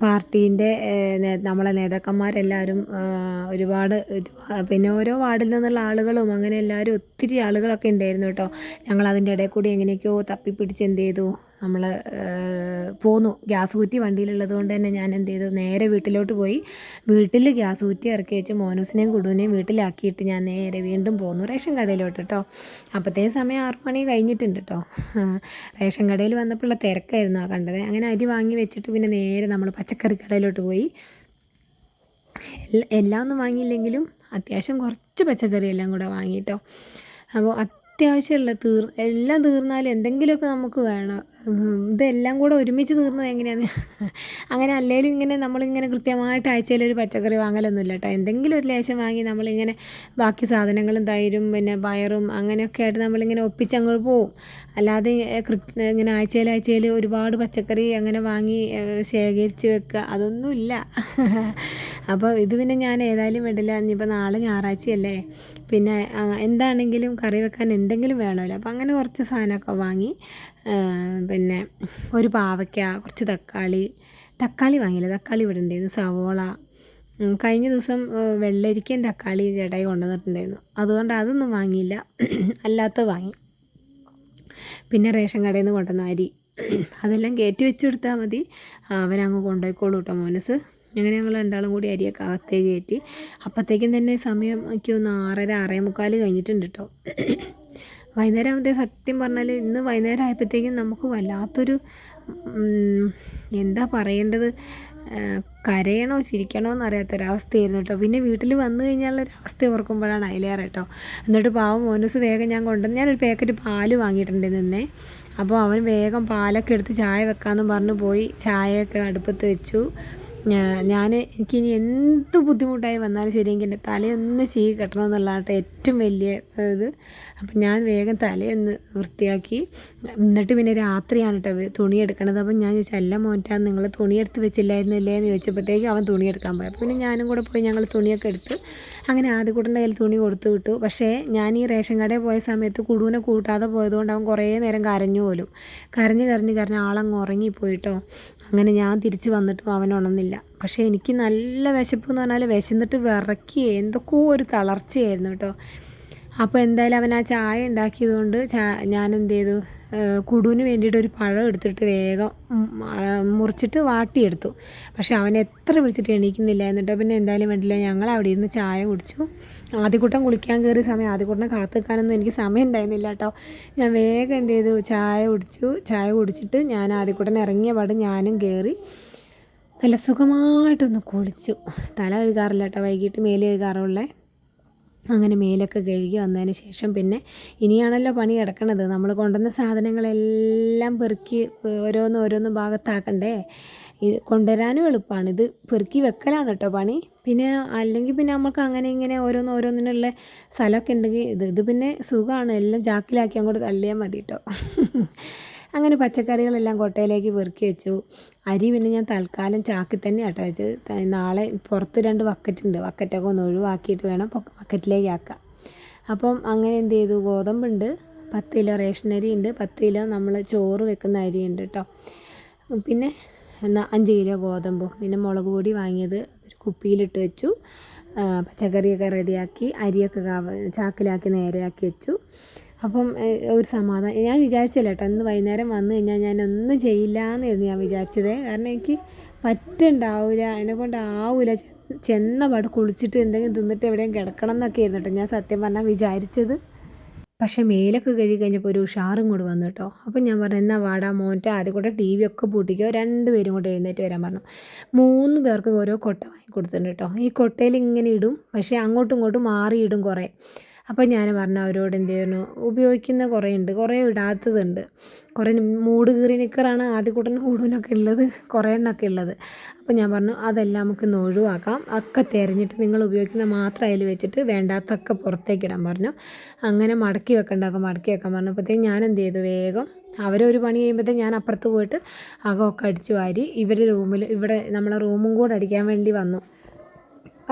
പാർട്ടീന്റെ നമ്മളെ നേതാക്കന്മാരെല്ലാവരും ഒരുപാട് പിന്നെ ഓരോ വാർഡിൽ നിന്നുള്ള ആളുകളും അങ്ങനെ എല്ലാവരും ഒത്തിരി ആളുകളൊക്കെ ഉണ്ടായിരുന്നു കേട്ടോ. ഞങ്ങൾ അതിന്റെ ഇടയിൽ കൂടി എങ്ങനെയൊക്കെയോ തപ്പിപ്പിടിച്ച് എന്ത് ചെയ്തു? നമ്മൾ പോന്നു. ഗ്യാസ് കുറ്റി വണ്ടിയിലുള്ളത് കൊണ്ട് തന്നെ ഞാൻ എന്ത് ചെയ്തു? നേരെ വീട്ടിലോട്ട് പോയി. വീട്ടിൽ ഗ്യാസ് ഊറ്റി ഇറക്കി വെച്ച് മോനൂസിനെയും കുടുവിനെയും വീട്ടിലാക്കിയിട്ട് ഞാൻ നേരെ വീണ്ടും പോന്നു. റേഷൻ കടയിലോട്ട് കേട്ടോ അപ്പോഴത്തേ സമയം ആറ് മണി കഴിഞ്ഞിട്ടുണ്ട് കേട്ടോ റേഷൻ കടയിൽ വന്നപ്പോഴുള്ള തിരക്കായിരുന്നു ആ കണ്ടത്. അങ്ങനെ അരി വാങ്ങി വെച്ചിട്ട് പിന്നെ നേരെ നമ്മൾ പച്ചക്കറി കടയിലോട്ട് പോയി. എല്ലാം ഒന്നും വാങ്ങിയില്ലെങ്കിലും അത്യാവശ്യം കുറച്ച് പച്ചക്കറി എല്ലാം കൂടെ വാങ്ങിയിട്ടോ അപ്പോൾ അത്യാവശ്യമുള്ള തീർ എല്ലാം തീർന്നാലും എന്തെങ്കിലുമൊക്കെ നമുക്ക് വേണം. ഇതെല്ലാം കൂടെ ഒരുമിച്ച് തീർന്നത് എങ്ങനെയാണ്? അങ്ങനെ അല്ലെങ്കിലും ഇങ്ങനെ നമ്മളിങ്ങനെ കൃത്യമായിട്ട് ആഴ്ചയിൽ ഒരു പച്ചക്കറി വാങ്ങലൊന്നുമില്ല കേട്ടോ എന്തെങ്കിലും ഒരു ലേശം വാങ്ങി നമ്മളിങ്ങനെ ബാക്കി സാധനങ്ങളും തൈരും പിന്നെ പയറും അങ്ങനെയൊക്കെ ആയിട്ട് നമ്മളിങ്ങനെ ഒപ്പിച്ചങ്ങോട്ട് പോവും. അല്ലാതെ ഇങ്ങനെ ആഴ്ചയിൽ ആഴ്ചയിൽ ഒരുപാട് പച്ചക്കറി അങ്ങനെ വാങ്ങി ശേഖരിച്ച് വെക്കുക അതൊന്നുമില്ല. അപ്പോൾ ഇത് പിന്നെ ഞാൻ ഏതായാലും വിടില്ല. ഇനിയിപ്പോൾ നാളെ ഞായറാഴ്ചയല്ലേ? പിന്നെ എന്താണെങ്കിലും കറി വെക്കാൻ എന്തെങ്കിലും വേണമല്ലോ. അപ്പോൾ അങ്ങനെ കുറച്ച് സാധനമൊക്കെ വാങ്ങി പിന്നെ ഒരു പാവയ്ക്ക കുറച്ച് തക്കാളി തക്കാളി വാങ്ങില്ല തക്കാളി ഇവിടെ ഉണ്ടായിരുന്നു. സവോള. കഴിഞ്ഞ ദിവസം വെള്ളരിക്കയും തക്കാളി ചേട്ടായി കൊണ്ടുവന്നിട്ടുണ്ടായിരുന്നു. അതുകൊണ്ട് അതൊന്നും വാങ്ങിയില്ല. അല്ലാത്ത വാങ്ങി. പിന്നെ റേഷൻ കടയിൽ നിന്ന് കൊണ്ടുവന്ന അരി. അതെല്ലാം കയറ്റി വെച്ച് കൊടുത്താൽ മതി. അവനങ്ങ് കൊണ്ടുപോയിക്കോളൂ കേട്ടോ മോനസ്. അങ്ങനെ ഞങ്ങൾ രണ്ടാളും കൂടി അരിയൊക്കെ അകത്തേക്ക് കയറ്റി. അപ്പോഴത്തേക്കും തന്നെ സമയം എനിക്ക് ഒന്ന് ആറര ആറേ മുക്കാൽ കഴിഞ്ഞിട്ടുണ്ട് കേട്ടോ വൈകുന്നേരം ആകുമ്പോഴത്തേ സത്യം പറഞ്ഞാൽ ഇന്ന് വൈകുന്നേരം ആയപ്പോഴത്തേക്കും നമുക്ക് വല്ലാത്തൊരു എന്താ പറയേണ്ടത്? കരയണോ ചിരിക്കണോ എന്നറിയാത്തൊരവസ്ഥയായിരുന്നു കേട്ടോ പിന്നെ വീട്ടിൽ വന്നു കഴിഞ്ഞാൽ ഒരു അവസ്ഥ ഓർക്കുമ്പോഴാണ് അതിലേറെ കേട്ടോ എന്നിട്ട് പാവം മോനൂസ് വേഗം ഞാൻ കൊണ്ടുവന്ന് ഞാനൊരു പാക്കറ്റ് പാൽ വാങ്ങിയിട്ടുണ്ട് നിന്നെ. അപ്പോൾ അവൻ വേഗം പാലൊക്കെ എടുത്ത് ചായ വെക്കാമെന്ന് പറഞ്ഞ് പോയി ചായയൊക്കെ അടുപ്പത്ത് വെച്ചു. ഞാൻ എനിക്കിനി എന്ത് ബുദ്ധിമുട്ടായി വന്നാലും ശരി എനിക്ക് എന്റെ തലയൊന്ന് ചീ കെട്ടണമെന്നുള്ളതാണ് ഏറ്റവും വലിയ ഇത്. അപ്പം ഞാൻ വേഗം തലയൊന്ന് വൃത്തിയാക്കി. എന്നിട്ട് പിന്നെ രാത്രിയാണ് കേട്ടോ തുണി എടുക്കണത് അപ്പം ഞാൻ ചോദിച്ചു അല്ല മോറ്റാ നിങ്ങൾ തുണി എടുത്ത് വെച്ചില്ലായിരുന്നില്ലേ? എന്ന് ചോദിച്ചപ്പോഴത്തേക്ക് അവൻ തുണി എടുക്കാൻ പോയി. അപ്പോൾ പിന്നെ ഞാനും കൂടെ പോയി ഞങ്ങൾ തുണിയൊക്കെ എടുത്ത് അങ്ങനെ ആദ്യക്കൂട്ടന്റെ കയ്യിൽ തുണി കൊടുത്തു വിട്ടു. പക്ഷേ ഞാൻ ഈ റേഷൻ കടയിൽ പോയ സമയത്ത് കുടുവിനെ കൂട്ടാതെ പോയതുകൊണ്ട് അവൻ കുറേ നേരം കരഞ്ഞു പോലും. കരഞ്ഞ് കരഞ്ഞ് കരഞ്ഞ് ആളങ്ങ് ഉറങ്ങിപ്പോയിട്ടോ അങ്ങനെ ഞാൻ തിരിച്ച് വന്നിട്ടും അവൻ ഉണന്നില്ല പക്ഷേ എനിക്ക് നല്ല വിശപ്പ് എന്ന് പറഞ്ഞാൽ വിശന്നിട്ട് വിറക്കി എന്തൊക്കെയോ ഒരു തളർച്ചയായിരുന്നു കേട്ടോ. അപ്പോൾ എന്തായാലും അവൻ ആ ചായ ഉണ്ടാക്കിയതുകൊണ്ട് ചാ ഞാൻ എന്ത് ചെയ്തു? കുടുവിന് വേണ്ടിയിട്ട് ഒരു പഴം എടുത്തിട്ട് വേഗം മുറിച്ചിട്ട് വാട്ടിയെടുത്തു. പക്ഷെ അവൻ എത്ര വിളിച്ചിട്ട് എണീക്കുന്നില്ല എന്നിട്ട് പിന്നെ എന്തായാലും വേണ്ടില്ല ഞങ്ങൾ അവിടെ ഇരുന്ന് ചായ കുടിച്ചു. ആദ്യക്കൂട്ടം കുളിക്കാൻ കയറിയ സമയം ആദ്യക്കൂട്ടനെ കാത്തു നിൽക്കാനൊന്നും എനിക്ക് സമയം ഉണ്ടായിരുന്നില്ല കേട്ടോ. ഞാൻ വേഗം എന്ത് ചെയ്തു? ചായ കുടിച്ചു. ചായ കുടിച്ചിട്ട് ഞാൻ ആദ്യക്കൂട്ടൻ ഇറങ്ങിയ പാട് ഞാനും കയറി നല്ല സുഖമായിട്ടൊന്ന് കുളിച്ചു. തല കഴുകാറില്ല കേട്ടോ വൈകിട്ട് മേൽ കഴുകാറുള്ളേ. അങ്ങനെ മേലൊക്കെ കഴുകി വന്നതിന് ശേഷം പിന്നെ ഇനിയാണല്ലോ പണി കിടക്കണത്. നമ്മൾ കൊണ്ടുവന്ന സാധനങ്ങളെല്ലാം പെറുക്കി ഓരോന്ന് ഓരോന്ന് ഭാഗത്താക്കണ്ടേ? ഇത് കൊണ്ടുവരാനും എളുപ്പമാണ് ഇത് പെറുക്കി വെക്കലാണ് കേട്ടോ പണി. പിന്നെ അല്ലെങ്കിൽ പിന്നെ നമുക്ക് അങ്ങനെ ഇങ്ങനെ ഓരോന്ന് ഓരോന്നിനുള്ള സ്ഥലമൊക്കെ ഉണ്ടെങ്കിൽ ഇത് ഇത് പിന്നെ സുഖമാണ്. എല്ലാം ചാക്കിലാക്കി അങ്ങോട്ട് തള്ളിയാൽ മതി കേട്ടോ അങ്ങനെ പച്ചക്കറികളെല്ലാം കൊട്ടയിലേക്ക് പെറുക്കി വെച്ചു. അരി പിന്നെ ഞാൻ തൽക്കാലം ചാക്കി തന്നെ ആട്ടോ വെച്ചത്. നാളെ പുറത്ത് രണ്ട് ബക്കറ്റ് ഉണ്ട്. ബക്കറ്റൊക്കെ ഒന്ന് ഒഴിവാക്കിയിട്ട് വേണം ബക്കറ്റിലേക്ക് ആക്കാം അപ്പം അങ്ങനെ എന്ത് ചെയ്തു? ഗോതമ്പുണ്ട് പത്ത് കിലോ റേഷൻ അരി ഉണ്ട് പത്ത് കിലോ നമ്മൾ ചോറ് വെക്കുന്ന അരിയുണ്ട് കേട്ടോ പിന്നെ എന്നാൽ അഞ്ച് കിലോ ഗോതമ്പും. പിന്നെ മുളക് പൊടി വാങ്ങിയത് ഒരു കുപ്പിയിലിട്ട് വെച്ചു. പച്ചക്കറിയൊക്കെ റെഡിയാക്കി അരിയൊക്കെ ചാക്കിലാക്കി നേരെയാക്കി വെച്ചു. അപ്പം ഒരു സമാധാനം. ഞാൻ വിചാരിച്ചില്ല കേട്ടോ ഇന്ന് വൈകുന്നേരം വന്നു കഴിഞ്ഞാൽ ഞാൻ ഒന്നും ചെയ്യില്ല എന്നായിരുന്നു ഞാൻ വിചാരിച്ചത്. കാരണം എനിക്ക് പറ്റുണ്ടാവില്ല എന്നെ കൊണ്ട് ആവില്ല ചെന്ന പാട് കുളിച്ചിട്ട് എന്തെങ്കിലും തിന്നിട്ട് എവിടെയും കിടക്കണം എന്നൊക്കെ ആയിരുന്നു കേട്ടോ ഞാൻ സത്യം പറഞ്ഞാൽ വിചാരിച്ചത്. പക്ഷേ മേലൊക്കെ കഴുകി കഴിഞ്ഞപ്പോൾ ഒരു ഉഷാറും കൂടെ വന്നു കേട്ടോ. അപ്പം ഞാൻ പറഞ്ഞു എന്നാൽ വാടാ മോന്റെ ആദ്യം കൂടെ ടി വി ഒക്കെ പൂട്ടിക്കോ. രണ്ട് പേരും കൂടെ എഴുന്നേറ്റ് വരാൻ പറഞ്ഞു. മൂന്ന് പേർക്ക് ഓരോ കൊട്ട വാങ്ങി കൊടുത്തിട്ടുണ്ട് കേട്ടോ. ഈ കൊട്ടയിൽ ഇങ്ങനെ ഇടും പക്ഷേ അങ്ങോട്ടും ഇങ്ങോട്ടും മാറിയിടും കുറേ. അപ്പം ഞാൻ പറഞ്ഞു അവരോട് എന്ത് ചെയ്യുന്നു ഉപയോഗിക്കുന്ന കുറേ ഉണ്ട് കുറേ ഇടാത്തതുണ്ട്. കുറേ മൂട് കീറി നിൽക്കറാണ് ആദ്യക്കൂട്ടൻ കൂടുതലൊക്കെ ഉള്ളത് കുറേ എണ്ണമൊക്കെ ഉള്ളത്. അപ്പോൾ ഞാൻ പറഞ്ഞു അതെല്ലാം നമുക്ക് ഇന്ന് ഒഴിവാക്കാം. ഒക്കെ തിരഞ്ഞിട്ട് നിങ്ങൾ ഉപയോഗിക്കുന്ന മാത്രം അതിൽ വെച്ചിട്ട് വേണ്ടാത്തൊക്കെ പുറത്തേക്ക് ഇടാൻ പറഞ്ഞു. അങ്ങനെ മടക്കി വെക്കണ്ടാക്കും മടക്കി വെക്കാൻ പറഞ്ഞപ്പോഴത്തേക്കും ഞാൻ എന്ത് ചെയ്തു? വേഗം അവരൊരു പണി ചെയ്യുമ്പോഴത്തേക്ക് ഞാൻ അപ്പുറത്ത് പോയിട്ട് അകമൊക്കെ അടിച്ചു വാരി ഇവർ റൂമിൽ ഇവിടെ നമ്മളെ റൂമും കൂടെ അടിക്കാൻ വേണ്ടി വന്നു.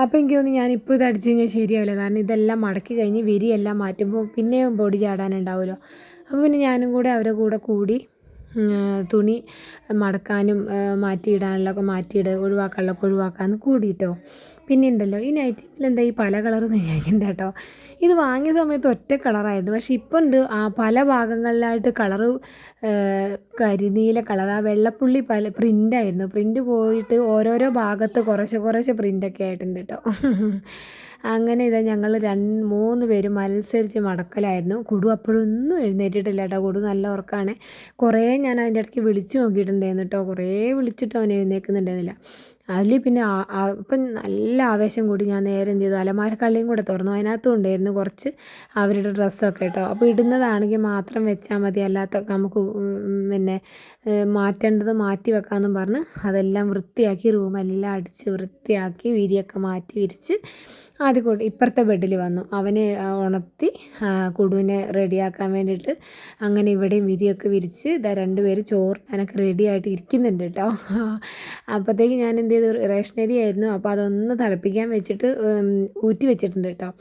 അപ്പോൾ എനിക്ക് തോന്നി ഞാനിപ്പോൾ ഇത് അടിച്ചു കഴിഞ്ഞാൽ ശരിയാവില്ല. കാരണം ഇതെല്ലാം മടക്കി കഴിഞ്ഞ് വിരിയെല്ലാം മാറ്റുമ്പോൾ പിന്നെയും പൊടി ചാടാനുണ്ടാവുമല്ലോ. അപ്പോൾ പിന്നെ ഞാനും കൂടെ അവരുടെ കൂടെ കൂടി തുണി മടക്കാനും മാറ്റിയിടാനുള്ളതൊക്കെ മാറ്റിയിട ഒഴിവാക്കാനുള്ളതൊക്കെ ഒഴിവാക്കാമെന്ന് കൂടിയിട്ടോ. പിന്നെ ഉണ്ടല്ലോ ഈ നൈറ്റിൽ എന്താ ഈ പല കളർ വിചാരിക്കണ്ട കേട്ടോ ഇത് വാങ്ങിയ സമയത്ത് ഒറ്റ കളറായിരുന്നു. പക്ഷേ ഇപ്പം ഉണ്ട് ആ പല ഭാഗങ്ങളിലായിട്ട് കളറ് കരിനീല കളർ ആ വെള്ളപ്പുള്ളി പല പ്രിന്റായിരുന്നു. പ്രിന്റ് പോയിട്ട് ഓരോരോ ഭാഗത്ത് കുറച്ച് കുറച്ച് പ്രിന്റൊക്കെ ആയിട്ടുണ്ട് കേട്ടോ അങ്ങനെ ഇതാ ഞങ്ങൾ രണ്ട് മൂന്ന് പേര് മത്സരിച്ച് മടക്കലായിരുന്നു. കുടു അപ്പോഴൊന്നും എഴുന്നേറ്റിട്ടില്ല കേട്ടോ കുടു നല്ല ഉറക്കമാണ് കുറേ ഞാൻ അതിന്റെ ഇടയ്ക്ക് വിളിച്ചു നോക്കിയിട്ടുണ്ടായിരുന്നു കേട്ടോ കുറേ വിളിച്ചിട്ട് അവൻ എഴുന്നേൽക്കുന്നുണ്ടായിരുന്നില്ല അതിൽ പിന്നെ അപ്പം നല്ല ആവേശം കൂടി ഞാൻ നേരെ എന്ത് ചെയ്തു. അലമാരക്കള്ളിയും കൂടെ തുറന്നു. അതിനകത്തും ഉണ്ടായിരുന്നു കുറച്ച് അവരുടെ ഡ്രസ്സൊക്കെ കേട്ടോ അപ്പോൾ ഇടുന്നതാണെങ്കിൽ മാത്രം വെച്ചാൽ മതി. അല്ലാത്ത നമുക്ക് പിന്നെ മാറ്റേണ്ടത് മാറ്റി വെക്കാമെന്നും പറഞ്ഞ് അതെല്ലാം വൃത്തിയാക്കി റൂമെല്ലാം അടിച്ച് വൃത്തിയാക്കി വിരിയൊക്കെ മാറ്റി വിരിച്ച് ആദ്യം കൂടി ഇപ്പുറത്തെ ബെഡിൽ വന്നു. അവനെ ഉണർത്തി കുടുവിനെ റെഡിയാക്കാൻ വേണ്ടിയിട്ട് അങ്ങനെ ഇവിടെയും വിരിയൊക്കെ വിരിച്ച് ഇതാ രണ്ടുപേരും ചോറ് ഞാനൊക്കെ റെഡി ആയിട്ട് ഇരിക്കുന്നുണ്ട് കേട്ടോ അപ്പോഴത്തേക്ക് ഞാൻ എന്ത് ചെയ്തു? റേഷനരി ആയിരുന്നു. അപ്പോൾ അതൊന്ന് തിളപ്പിക്കാൻ വെച്ചിട്ട് ഊറ്റി വെച്ചിട്ടുണ്ട് കേട്ടോ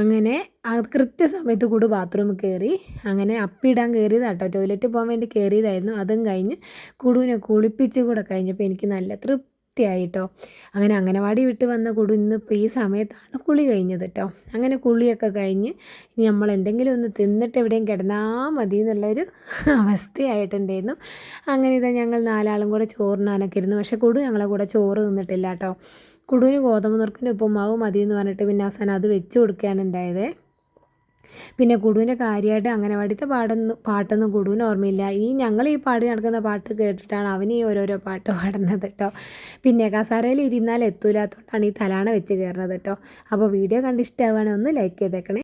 അങ്ങനെ അത് കൃത്യസമയത്ത് കൂടു ബാത്റൂമിൽ കയറി അങ്ങനെ അപ്പിടാൻ കയറിയതാണ് കേട്ടോ ടോയ്ലറ്റ് പോകാൻ വേണ്ടി കയറിയതായിരുന്നു അതും കഴിഞ്ഞ് കുടുവിനെ കുളിപ്പിച്ച് കൂടെ കഴിഞ്ഞപ്പോൾ എനിക്ക് നല്ല തൃപ്തിയായിട്ടോ അങ്ങനെ അംഗനവാടി വിട്ട് വന്ന കുടു ഇന്നിപ്പോൾ ഈ സമയത്താണ് കുളി കഴിഞ്ഞത് കേട്ടോ അങ്ങനെ കുളിയൊക്കെ കഴിഞ്ഞ് ഇനി നമ്മൾ എന്തെങ്കിലും ഒന്ന് തിന്നിട്ട് എവിടെയും കിടന്നാൽ മതി എന്നുള്ളൊരു അവസ്ഥയായിട്ടുണ്ടായിരുന്നു. അങ്ങനെ ഇതാ ഞങ്ങൾ നാലാളും കൂടെ ചോറിനാനൊക്കെ ഇരുന്നു പക്ഷേ കുടു ഞങ്ങളെ കൂടെ ചോറ് തിന്നിട്ടില്ല കേട്ടോ കുടുവിന് ഗോതമ്പ് നുറുക്കിന്റെ ഉപ്പുമാവ് മതി എന്ന് പറഞ്ഞിട്ട് പിന്നെ അവസാനം അത് വെച്ച് കൊടുക്കുകയാണ് ഉണ്ടായത്. പിന്നെ ഗുഡുവിന്റെ കാര്യമായിട്ട് അംഗനവാടിത്തെ പാടൊന്നും പാട്ടൊന്നും ഗുഡുവിന് ഓർമ്മയില്ല. ഈ ഞങ്ങൾ ഈ പാടി നടക്കുന്ന പാട്ട് കേട്ടിട്ടാണ് അവൻ ഈ ഓരോരോ പാട്ട് പാടുന്നത് കേട്ടോ. പിന്നെ കസാരയിൽ ഇരുന്നാൽ എത്തൂലാത്തതുകൊണ്ടാണ് ഈ തലാണ വെച്ച് കയറുന്നത് കേട്ടോ. അപ്പോൾ വീഡിയോ കണ്ട് ഇഷ്ടമാവുകയാണെങ്കിൽ ഒന്ന് ലൈക്ക് ചെയ്തേക്കണേ.